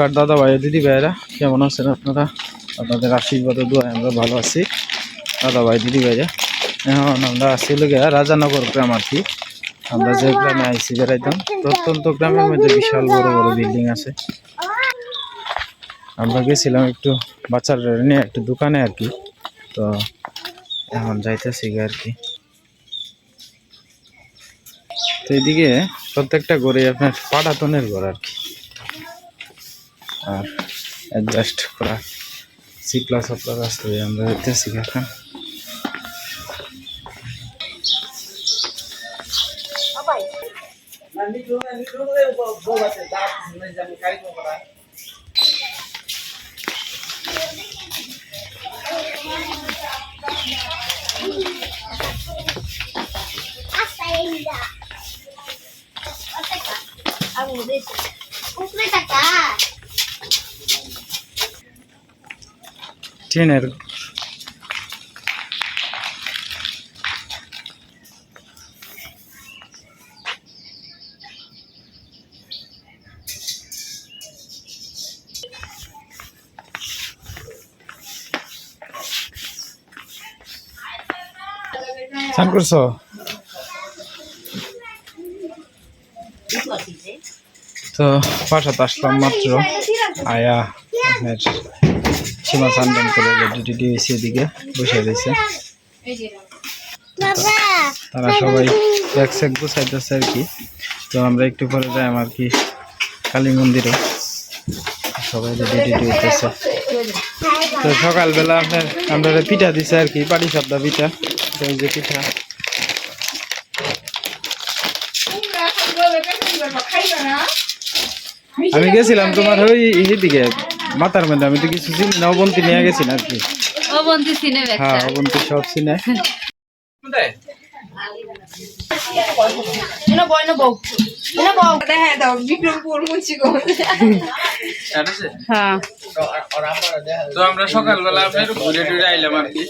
নমস্কার দাদা ভাই, দিদি ভাইরা, কেমন আছেন আপনারা? আপনাদের আশীর্বাদ দোয়া আমরা ভালো আছি। দাদা ভাই, দিদি ভাইরা, এখন আমরা আছি লোকে রাজানগর গ্রাম আর কি। আমরা যে গ্রামে আইসি বেড়াইতাম প্রত্যন্ত গ্রামের মধ্যে বিশাল বড় বড় বিল্ডিং আছে। আমরা গেছিলাম একটু বাচ্চার নিয়ে একটু দোকানে আর কি। তো এখন যাইতেছি গে আর কি। তো এদিকে প্রত্যেকটা ঘরে আপনার পাটাতনের ঘর আর কি। আর অ্যাডজাস্ট করা সি প্লাস আপনার আসতে আমরা দেখতেছি এখন। Hasta টিনের চান করছ? তো বাসাতে আসলাম মাত্র। আয়া সীমা চান্দান করে টেডি হয়েছে এদিকে বসে রয়েছে তারা সবাই ব্যাগ স্যাগ গুছাইতেছে আর কি। তো আমরা একটু পরে যাই আর কি কালী মন্দিরে। সবাই টেডি হইতেছে তো সকালবেলা আপনার আমরা পিঠা দিছে আর কি পাটি সাপটা পিঠা। তো এই যে পিঠা। আমি গেছিলাম তোমার ওই দিকে মাথার মধ্যে আমি তো কিছু চিনি না অবন্তি নিয়ে গেছি না আর কি। অবন্তি সিনে হ্যাঁ অবন্তি সব চিনে এনে বই না বউ। এনে বউ। দেখা দাও বিক্রমপুর মুন্সিগঞ্জ হ্যাঁ। তো আমরা সকালবেলা আপনার ঘুরে টুরে আইলাম আর কি।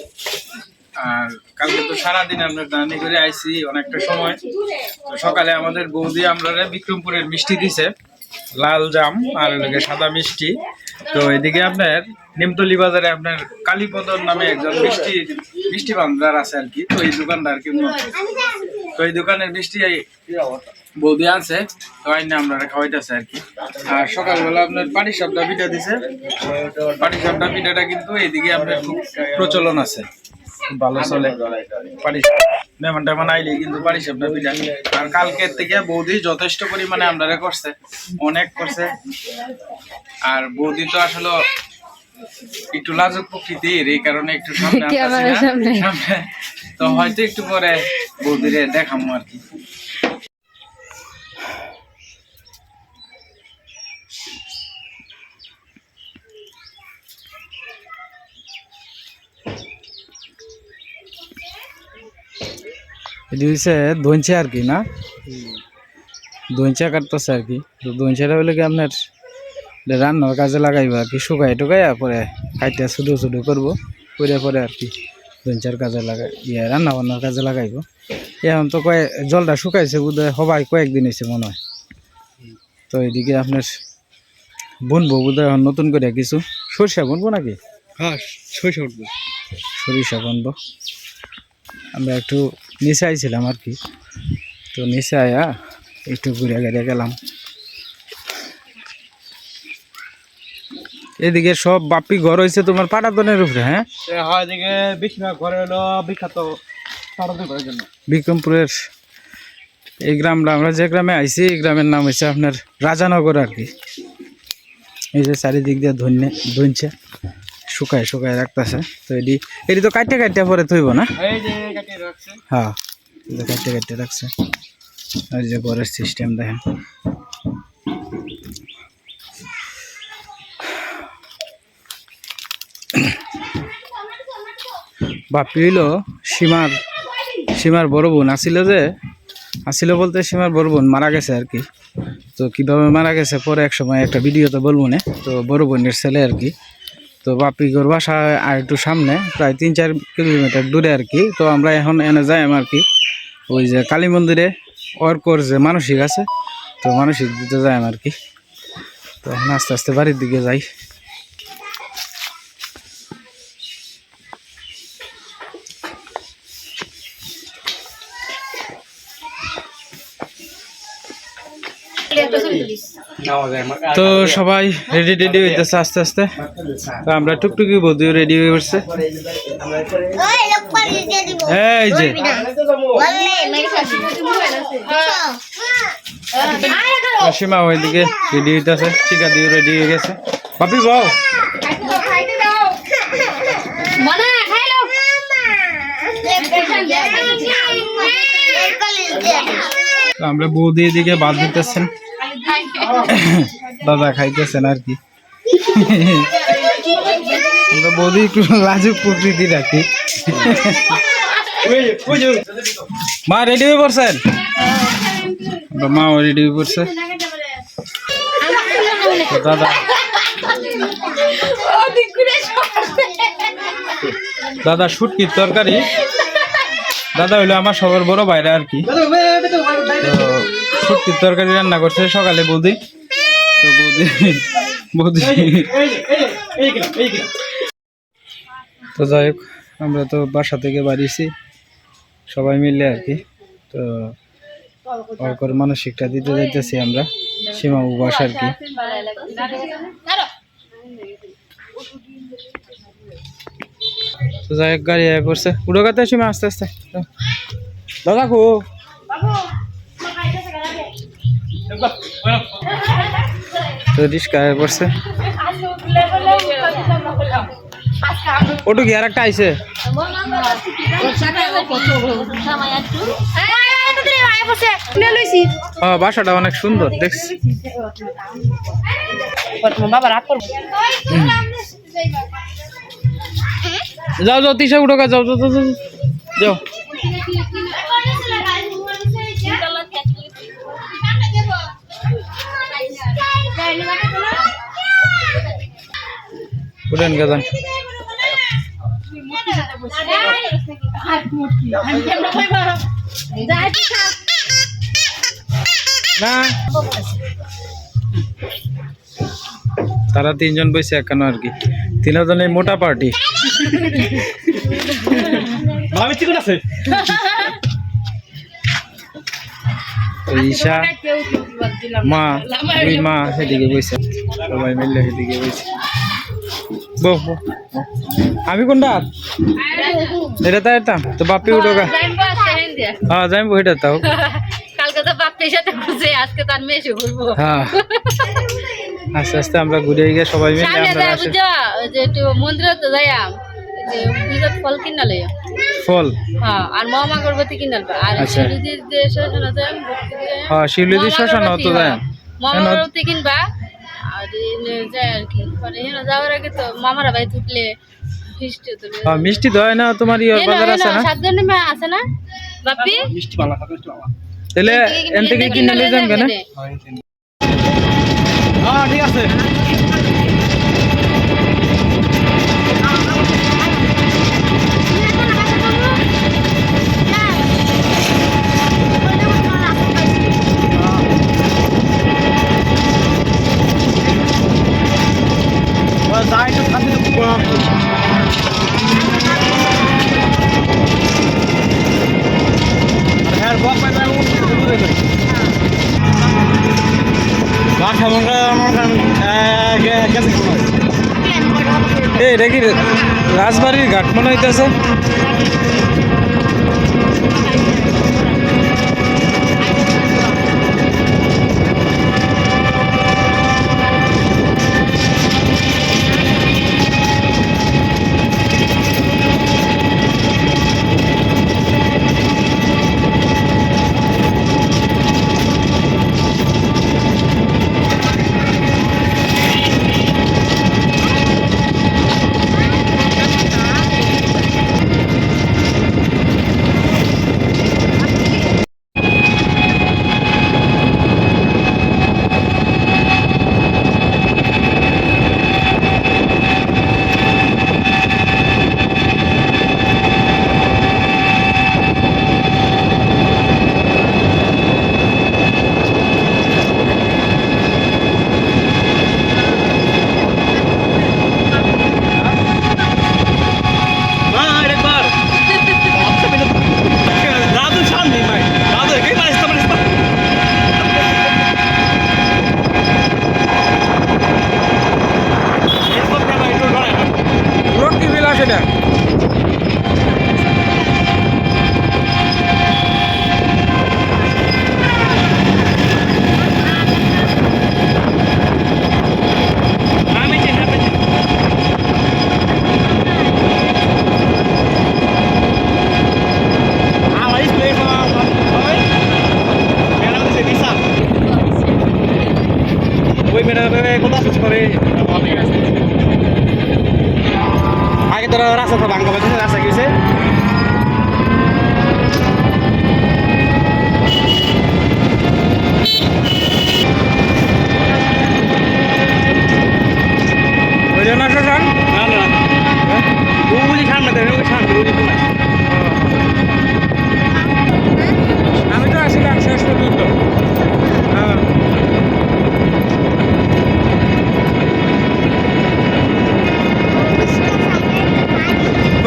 আর কালকে তো সারাদিন আমরা জার্নি করে আইছি অনেকটা সময়। তো সকালে আমাদের বৌদি আমরা বিক্রমপুরের মিষ্টি দিছে। লাল জাম আর সাদা মিষ্টি। তো এদিকে আপনার নিমতলি বাজারে আপনার কালীপদর নামে একজন মিষ্টি মিষ্টি ভান্ডার আছে আর কি। তো এই দোকানদার কি তো এই দোকানের মিষ্টি এই বৌদি আছে, তো আইনে আমরা খাওয়াইতেছে আর কি। আর সকালবেলা আপনার পাটি সাপটা পিঠা দিছে পাটি সাপটা পিঠাটা কিন্তু এইদিকে আপনার খুব প্রচলন আছে। ভালো চলে। মেহমান টেমান আইলে কিন্তু পাটি সাপটা পিঠা আর কালকের থেকে বৌদি যথেষ্ট পরিমাণে আমরা করছে অনেক করছে। আর বৌদি তো আসলে একটু লাজুক প্রকৃতির এই কারণে একটু সামনে আসতেছি ক্যামেরার না। সামনে। সামনে। তো হয়তো একটু পরে বৌদিরে দেখামো আর কি। এটি হচ্ছে দইঞ্চা আর কি না? দইঞ্চা কাটতেছে আর কি। তো দইঞ্চাটা হলে কি আপনার রান্নার কাজে লাগাইবো আর কি শুকাই টুকাই পরে খাইতে শুধু শুধু করব করে পরে আর কি দইঞ্চার কাজে লাগাই ইয়ে রান্না বান্নার কাজে লাগাইবো। এখন তো কয়েক জলটা শুকাইছে বোধহয় সবাই কয়েকদিন হয়েছে মনে হয়। তো এদিকে আপনার বুনবো বোধহয় এখন নতুন করে কিছু। সরিষা বুনবো নাকি? হ্যাঁ ছয়শো উঠবো সরিষা বুনবো। আমরা একটু নিচে আইছিলাম আর কি। তো নিচে আয়া একটু ঘুরে ঘুরে গেলাম। এদিকে সব বাপি ঘর হয়েছে তোমার পাটাতনের উপরে হ্যাঁ? দিকে বেশিরভাগ ঘরে হলো বিখ্যাত ঘরের জন্য। বিক্রমপুরের এই গ্রামটা আমরা যে গ্রামে আইছি এই গ্রামের নাম হচ্ছে আপনার রাজানগর আর কি। এই যে চারিদিক দিয়ে ধন্য ধনছে। শুকায় শুকায় রাখতেছে। তো এটি এটি তো কাটতে কাটতে পরে থইব না? হ্যাঁ কাটতে কাটতে রাখছে। আর যে ঘরের সিস্টেম দেখেন। বাপি হইল সীমার সীমার বড় বোন। আসিল যে আসিল বলতে সীমার বড় বোন মারা গেছে আর কি। তো কীভাবে মারা গেছে পরে এক সময় একটা ভিডিওতে বলব না। তো বড় বোনের ছেলে আর কি। তো বাপি গোর বাসা আর একটু সামনে, প্রায় তিন চার কিলোমিটার দূরে আর কি। তো আমরা এখন এনে যাই আর কি, ওই যে কালী মন্দিরে অর্কর যে মানসিক আছে, তো মানসিক দিতে যাই আর কি। তো এখন আস্তে আস্তে বাড়ির দিকে যাই। তো সবাই রেডি রেডি হইতেছে আস্তে আস্তে। তো আমরা টুকটুকি বদিও রেডি হয়ে পড়ছে। এই যে। সীমা ওইদিকে রেডি হইতেছে টিকা দিয়ে রেডি হয়ে গেছে। বাপি তো আমরা বৌদি এদিকে বাদ দিতেছেন। দাদা খাইতেছেন আর কি। বৌদি একটু লাজুক প্রকৃতি রাখি। মা রেডি হয়ে পড়ছেন? মাও রেডি হয়ে পড়ছে। দাদা। দাদা শুটকির তরকারি। দাদা হইল আমার সবার বড় বাইরে আর কি। শুটকির তরকারি রান্না করছে সকালে বৌদি। তো বৌদি বৌদি তো যাই হোক আমরা তো বাসা থেকে বাড়িছি সবাই মিলে আর কি। তো অর্কর মানসিকটা দিতে যাইতেছি আমরা। সীমা বাস আর কি। তো যাই হোক গাড়ি আয় পড়ছে। উড়ো কাতে সীমা আস্তে আস্তে। দাদা কো। কি আর একটা হ্যাঁ বাসাটা অনেক সুন্দর দেখছি। যাও যাও তিসা উঠো যাও যাও যাও। যাও, উঠেন গা না। তারা তিনজন বসে একানো আর কি। তিনজনে মোটা পার্টি। ভাবি চিকন আছে? ঈশা মা দুই মা সেদিকে বসে সবাই মিলে সেদিকে বসে বো বো, বো। আমি কোনটা? এটা তাই এটা। তো বাপি উঠো গা। হ্যাঁ যাইবো এটা তাও। কালকে তো বাপ্পির সাথে ঘুরছে আজকে তার মেয়ে এসে ঘুরবো হ্যাঁ। আস্তে আস্তে আমরা ঘুরে গিয়ে সবাই মিলে আমরা মন্দিরে তো যাইয়াম যে ফল কিনা লইয়া ফল? হ্যাঁ আর মহা আগরবাতি কিনালবা আর আচ্ছা। যে শ্মশান আছে হ্যাঁ শিউলিদি শ্মশান তো যায় কিনবা আর যায় আর কি পরে এনে যাওয়ার আগে তো মামারা ভাই তুটলে ফিস্টি তুলে হ্যাঁ মিষ্টি তো হয় না তোমার ইয়ের বাজার আছে না সাত জনের মেয়ে আছে না? বাপি মিষ্টি বালা খাবে মিষ্টি তাহলে এন থেকে কিনে নিয়ে যান কেন হ্যাঁ ঠিক আছে। যাই তো শান্তি বক পাই যাই বাসা মনে এটা কি রাজবাড়ির ঘাট মনে হইতেছে। Görüşene. এটা না একটা রান না না। হ্যাঁ? ওগুলি সামনে দেখেন ওই সামনে ওগুলি আমি তো আসছিলাম শেষ পর্যন্ত। হ্যাঁ।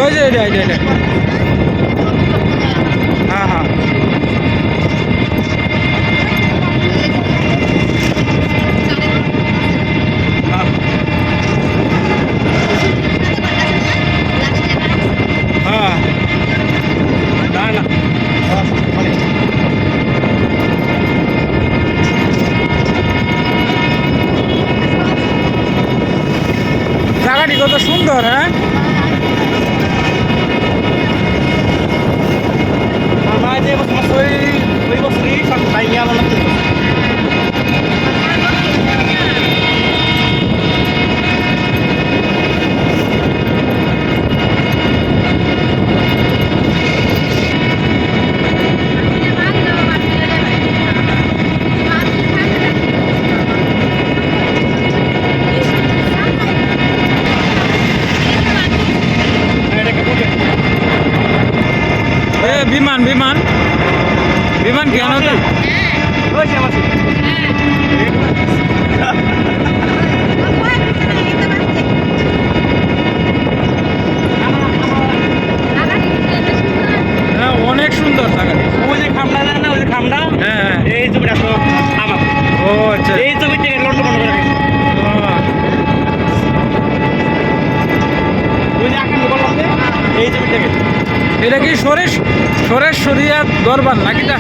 ওই যে। সুন্দর হ্যাঁ? আমার যে বছর ওই বছরই সব ভাই নিয়ে আমার লাগতে এ বিমান বিমান বিমান কেন তো ওই যে আমার হ্যাঁ অনেক সুন্দর জায়গা ওই যে খামটা জানেন না ওই যে খামটা হ্যাঁ হ্যাঁ এই ছবিটা তো আমার ও আচ্ছা এই ছবি থেকে লন্ডন বন্ধ করে রাখি। ও, ওই যে আকাশ বললাম যে এই ছবি থেকে এটা কি সরেশ সরেশ্বরিয়া দরবার নাকি তা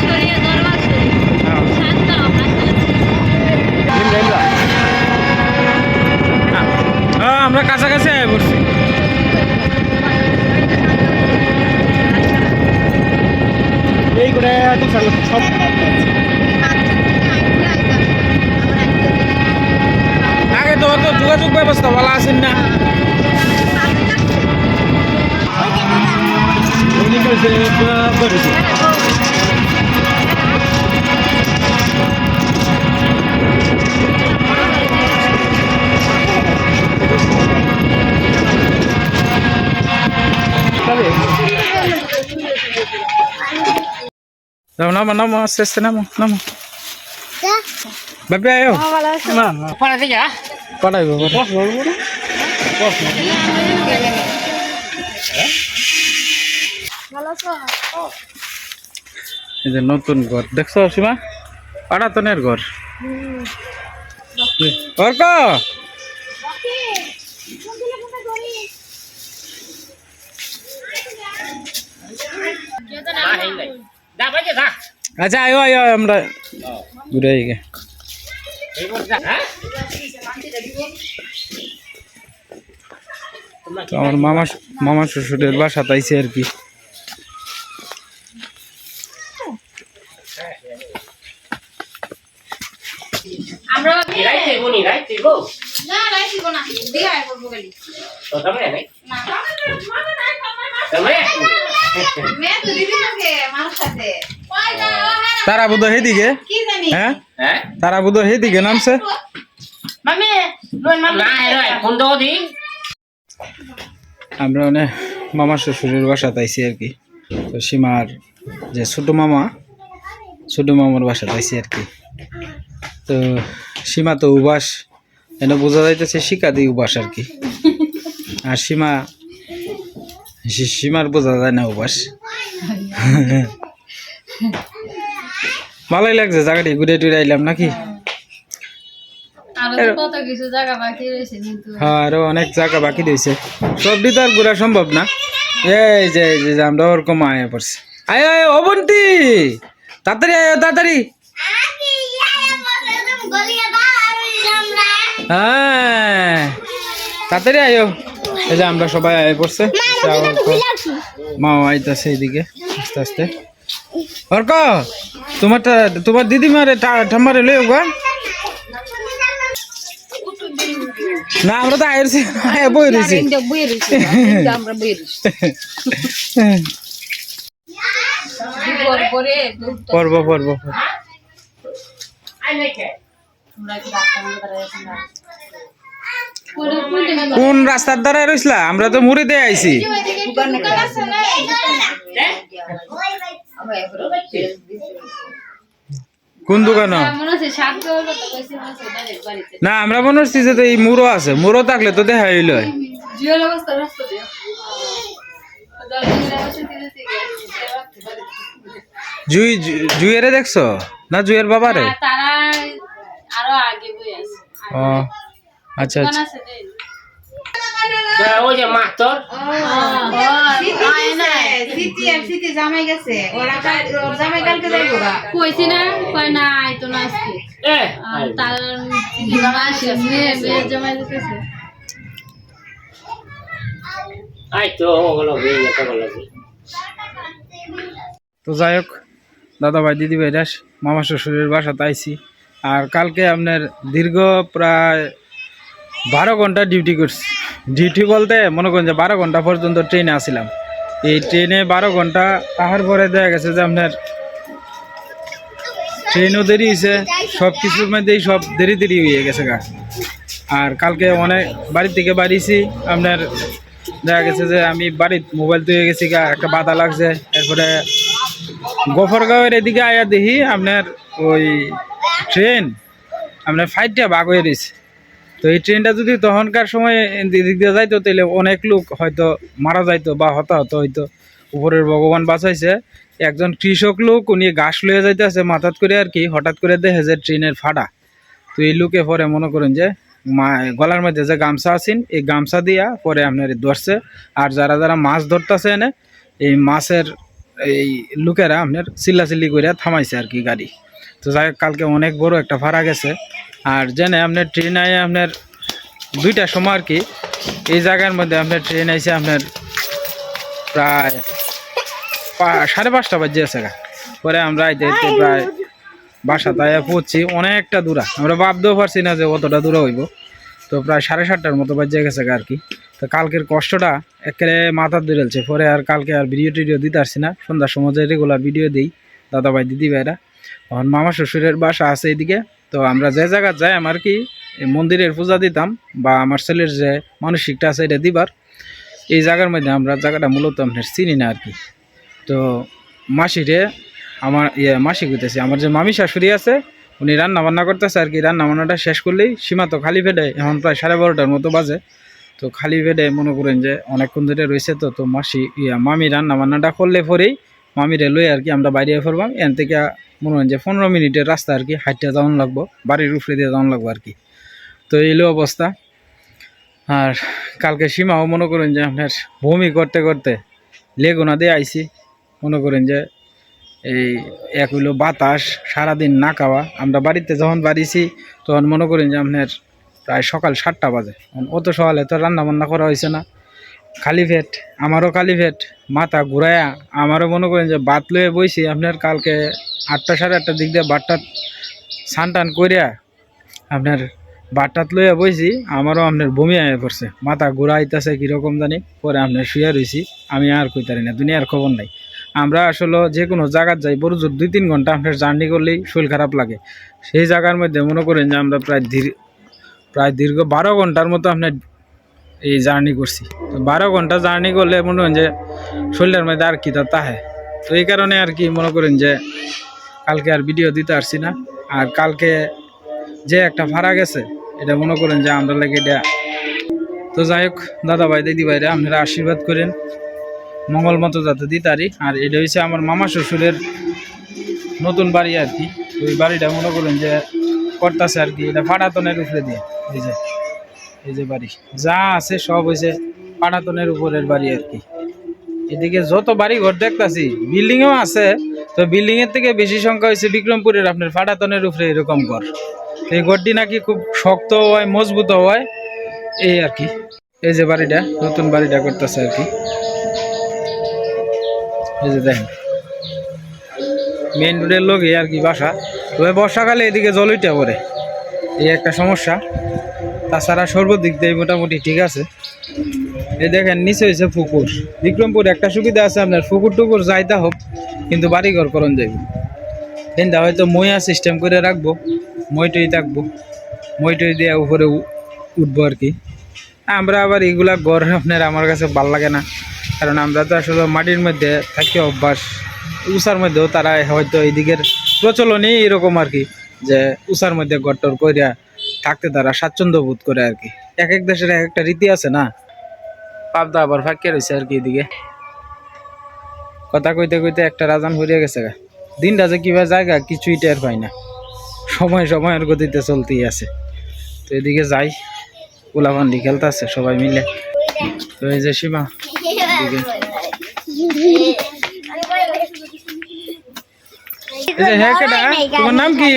হ্যাঁ আমরা কাছাকাছি আয় পড়ছি এই করে দু সাল সব আগে তো অত যোগাযোগ ব্যবস্থা ভালো আছেন না। উনি করেছে। নামো নামো নামো, আস্তে আস্তে নামো নামো। বাপি আয়ো। না না। কটাইব এই যে নতুন ঘর। দেখছ, সীমা? পাড়াতনের ঘর। অর্ক! আচ্ছা আয়ো আয়ো আয়ো, আমরা ঘুরে আই গে তো আমার মামা মামা শ্বশুরের বাসা তাইছে আর কি. না তারা বুধ হেদিকে? হ্যাঁ? তারা বুধ হেদিকে নামছে. আমরা মানে মামা শ্বশুরের বাসা তাইছি আর কি। তো সীমার যে ছোট মামা, ছোট মামার বাসা তাইছি আর কি। তো সীমা তো উবাস, এনে বোঝা যাইতেছে শিকা দিয়ে উবাস আর কি। আর সীমা সীমার বোঝা যায় না উবাস ভালোই লাগছে জায়গাটি ঘুরে টুরে আইলাম নাকি? হ্যাঁ আরও অনেক জায়গা বাকি রয়েছে। সবটি তো আর ঘোরা সম্ভব না। এই যে এই যে আমরা ওরকম আয়া পড়ছি। আয় আয় অবন্তি তাড়াতাড়ি আয় তাড়াতাড়ি। হ্যাঁ। তাড়াতাড়ি আয়ো এই যে আমরা সবাই আয় পড়ছে মা আইতাছে এইদিকে আস্তে আস্তে। অর্ক তোমারটা তোমার দিদিমারে ঠাম্মারে লইও গা। না আমরা তো আয়ের আয় বই রয়েছি আমরা পর্ব পর্ব নেব? কোন রাস্তার দ্বারা রইছিলা? আমরা তো মুড়িতে আইছি। কোন দোকান? না আমরা মনে হচ্ছি যে তো এই মুড়ো আছে। মুড়ো থাকলে তো দেখা হইল। দিয়ে দিয়ে জুই জু- দেখছ? না জুইয়ের বাবারে? তারা আরও আগে বই আছে। ও। আচ্ছা আচ্ছা। আছে রে ya, master. সিটি আর সিটি জামাই গেছে। ওরা জামাই কালকে যাইবো কইছি না কয় না আইতো না আজকে। তার জামাই আসে মেয়ে মেয়ে জামাই দিতেছে আই তো ওগুলো হয়ে যাই হোক দাদা ভাই দিদি ভাই দাস মামা শ্বশুরের বাসাতে আইছি। আর কালকে আপনার দীর্ঘ প্রায় বারো ঘণ্টা ডিউটি করছি। ডিউটি বলতে মনে করেন যে বারো ঘণ্টা পর্যন্ত ট্রেনে আসছিলাম এই ট্রেনে বারো ঘণ্টা তাহার পরে দেখা গেছে যে আপনার ট্রেনও দেরি হয়েছে সব কিছুর মধ্যেই সব দেরি দেরি হয়ে গেছে গা। আর কালকে অনেক বাড়ির থেকে বাড়িছি আপনার দেখা গেছে যে আমি বাড়ির মোবাইল তুলে গেছি গা, একটা বাধা লাগছে। এরপরে গফরগাঁওয়ের এদিকে আয়া দেখি আপনার ওই ট্রেন আপনার ফাইটটা বাগ হয়ে রয়েছে। তো এই ট্রেনটা যদি তখনকার সময় এদিক দিয়ে যাইতো তাহলে অনেক লোক হয়তো মারা যাইতো বা হতাহত হইতো। উপরের ভগবান বাঁচাইছে। একজন কৃষক লোক, উনি ঘাস লয়ে যাইতেছে, মাথাত করে আর কি, হঠাৎ করে দেখে যে ট্রেনের ফাটা তো এই লোকে পরে মনে করেন যে, মা, গলার মধ্যে যে গামছা আছেন, এই গামছা দিয়া পরে আপনার ধরছে। আর যারা যারা মাছ ধরতেছে এনে, এই মাছের এই লোকেরা আপনার চিল্লাচিল্লি করে থামাইছে আর কি গাড়ি। তো যাই কালকে অনেক বড় একটা ভাড়া গেছে। আর জেনে আপনার ট্রেন আয় আপনার দুইটা সময় আর কি এই জায়গার মধ্যে আপনার ট্রেন আইসে আপনার প্রায় সাড়ে পাঁচটা বাজে আছে গা। পরে আমরা আইতে আইতে প্রায় বাসা তাই পড়ছি অনেকটা দূরা। আমরা ভাবতেও পারছি না যে অতটা দূরে হইব। তো প্রায় সাড়ে সাতটার মতো বাজে গেছে গা আর কি। তো কালকের কষ্টটা একেবারে মাথার ধরেছে পরে আর কালকে আর ভিডিও টিডিও দিতে পারছি না। সন্ধ্যার সময় যে রেগুলার ভিডিও দিই দাদা ভাই দিদি ভাইরা। তখন মামা শ্বশুরের বাসা আছে এইদিকে। তো আমরা যে জায়গা যাই আমার কি মন্দিরের পূজা দিতাম বা আমার ছেলের যে মানসিকটা আছে এটা দিবার। এই জায়গার মধ্যে আমরা জায়গাটা মূলত আপনার চিনি না আর কি। তো মাসিরে আমার ইয়ে মাসি কইতেছে, আমার যে মামি শাশুড়ি আছে, উনি রান্না বান্না করতেছে আর কি রান্না বান্নাটা শেষ করলেই সীমা তো খালি পেটে, এখন প্রায় সাড়ে বারোটার মতো বাজে। তো খালি পেটে মনে করেন যে অনেকক্ষণ ধরে রয়েছে তো তো মাসি ইয়া মামি রান্না বান্নাটা করলে পরেই মামিরে লই আর কি আমরা বাইরে ফেরবাম এন থেকে মনে হয় যে পনেরো মিনিটের রাস্তা আর কি হাইটটা যাওয়ান লাগবো, বাড়ির উপরে দিয়ে যাওয়ান লাগবো আর কি। তো এইলো অবস্থা। আর কালকে সীমাও মনে করেন যে আপনার বমি করতে করতে লেগুনা দিয়ে আইছি। মনে করেন যে এই এক হইল বাতাস, সারাদিন না খাওয়া। আমরা বাড়িতে যখন বাড়িছি, তখন মনে করেন যে আপনার প্রায় সকাল সাতটা বাজে। অত সকালে তো রান্না বান্না করা হয়েছে না। খালি পেট, আমারও খালি পেট, মাথা ঘুরায়া আমারও মনে করেন যে বাত লয়ে বইছি, আপনার কালকে আটটা সাড়ে আটটার দিক দিয়ে বাটটা স্নান টান করিয়া আপনার বাটটাত লইয়া বইছি, আমারও আপনার বমি আয়া পড়ছে, মাথা ঘুরাইতেছে কীরকম জানি, পরে আপনার শুয়ে রয়েছি আমি আর কইতারি না, দুনিয়ার খবর নাই। আমরা আসলে যে কোনো জায়গার যাই বড় জোর দুই তিন ঘণ্টা আপনার জার্নি করলেই শরীর খারাপ লাগে। সেই জায়গার মধ্যে মনে করেন যে আমরা প্রায় দীর্ঘ প্রায় দীর্ঘ বারো ঘণ্টার মতো আপনার এই জার্নি করছি। তো বারো ঘণ্টা জার্নি করলে মনে করেন যে শরীরের মধ্যে আর কি তা তাহে তো এই কারণে আর কি মনে করেন যে কালকে আর ভিডিও দিতে পারছি না। আর কালকে যে একটা ভাড়া গেছে, এটা মনে করেন যে আমরা লাগে এটা তো যাই হোক, দাদা ভাই, দিদি ভাইরা, আপনারা আশীর্বাদ করেন। মঙ্গল মতো যাতে দিতারি আর এটা হচ্ছে আমার মামা শ্বশুরের নতুন বাড়ি আর কি। ওই বাড়িটা মনে করেন যে করতেছে আর কি। এটা ফাটাতনের উপরে দিয়ে, এই এই যে বাড়ি, যা আছে সব হয়েছে পাটাতনের উপরের বাড়ি আর কি। এদিকে যত বাড়ি ঘর দেখতাছি, বিল্ডিংও আছে, তো বিল্ডিং এর থেকে বেশি সংখ্যা হয়েছে বিক্রমপুরের আপনার ফাটাতনের উপরে এরকম ঘর। এই ঘরটি নাকি খুব শক্ত হয়, মজবুত হয়, এই আর কি। এই যে বাড়িটা, নতুন বাড়িটা করতেছে আর কি। এই যে দেখেন মেন রোডের লোক আর কি বাসা। তবে বর্ষাকালে এদিকে জল উঠে পড়ে, এই একটা সমস্যা। তাছাড়া সর্বদিক দিয়ে মোটামুটি ঠিক আছে। এই দেখেন, নিচে হয়েছে পুকুর বিক্রমপুর, একটা সুবিধা আছে আপনার পুকুর টুকুর যাইতে হোক, কিন্তু বাড়িঘর করণ যাইব। কিন্তু হয়তো মইয়া সিস্টেম করে রাখব মই টই থাকব মই টই দিয়ে উপরে উঠবো আর কি। আমরা আবার এগুলা গড় আপনার আমার কাছে ভালো লাগে না, কারণ আমরা তো আসলে মাটির মধ্যে থাকি অভ্যাস। উষার মধ্যেও তারা হয়তো এইদিকের প্রচলনই এরকম আর কি, যে উষার মধ্যে গট্টর কইরা থাকতে তারা স্বাচ্ছন্দ্য বোধ করে আর কি। এক এক দেশের এক একটা রীতি আছে না? পাবদা আবার ফাঁকে রয়েছে আর কি এদিকে। কথা কইতে কইতে একটা রাজান হরিয়া গেছে গা। দিনটা যে কীভাবে জায়গা কিছুই টের পাই না। সময় সময়ের গতিতে চলতেই আছে। তো এদিকে যাই উলাভান্ডি খেলতে আছে সবাই মিলে। তো এই যে সীমা এই যে হ্যাঁ তোমার নাম কি?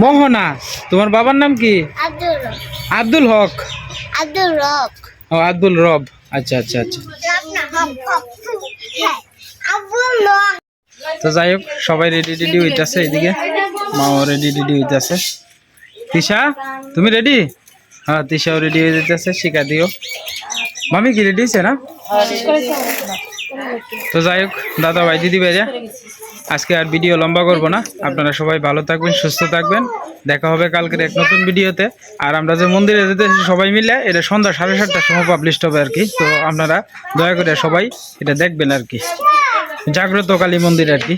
মোহনা তোমার বাবার নাম কি? আব্দুল আব্দুল হক। আব্দুল রক ও আব্দুল রব। আচ্ছা আচ্ছা আচ্ছা। তো যাই হোক সবাই রেডি রেডি হইতাছে এদিকে মাও রেডি রেডি হইতাছে তিশা তুমি রেডি হ্যাঁ তিশাও রেডি হয়ে যেতেছে শিখা দিও। মামি কি রেডি হয়েছে না? তো যাই হোক দাদা ভাই দিদি ভাইরা। আজকে আর ভিডিও লম্বা করব না। আপনারা সবাই ভালো থাকবেন, সুস্থ থাকবেন। দেখা হবে কালকের এক নতুন ভিডিওতে। আর আমরা যে মন্দিরে যেতে সবাই মিলে, এটা সন্ধ্যা সাড়ে সাতটার সময় পাবলিশ হবে আর কি। তো আপনারা দয়া করে সবাই এটা দেখবেন আর কি। জাগ্রত কালী মন্দির আর কি।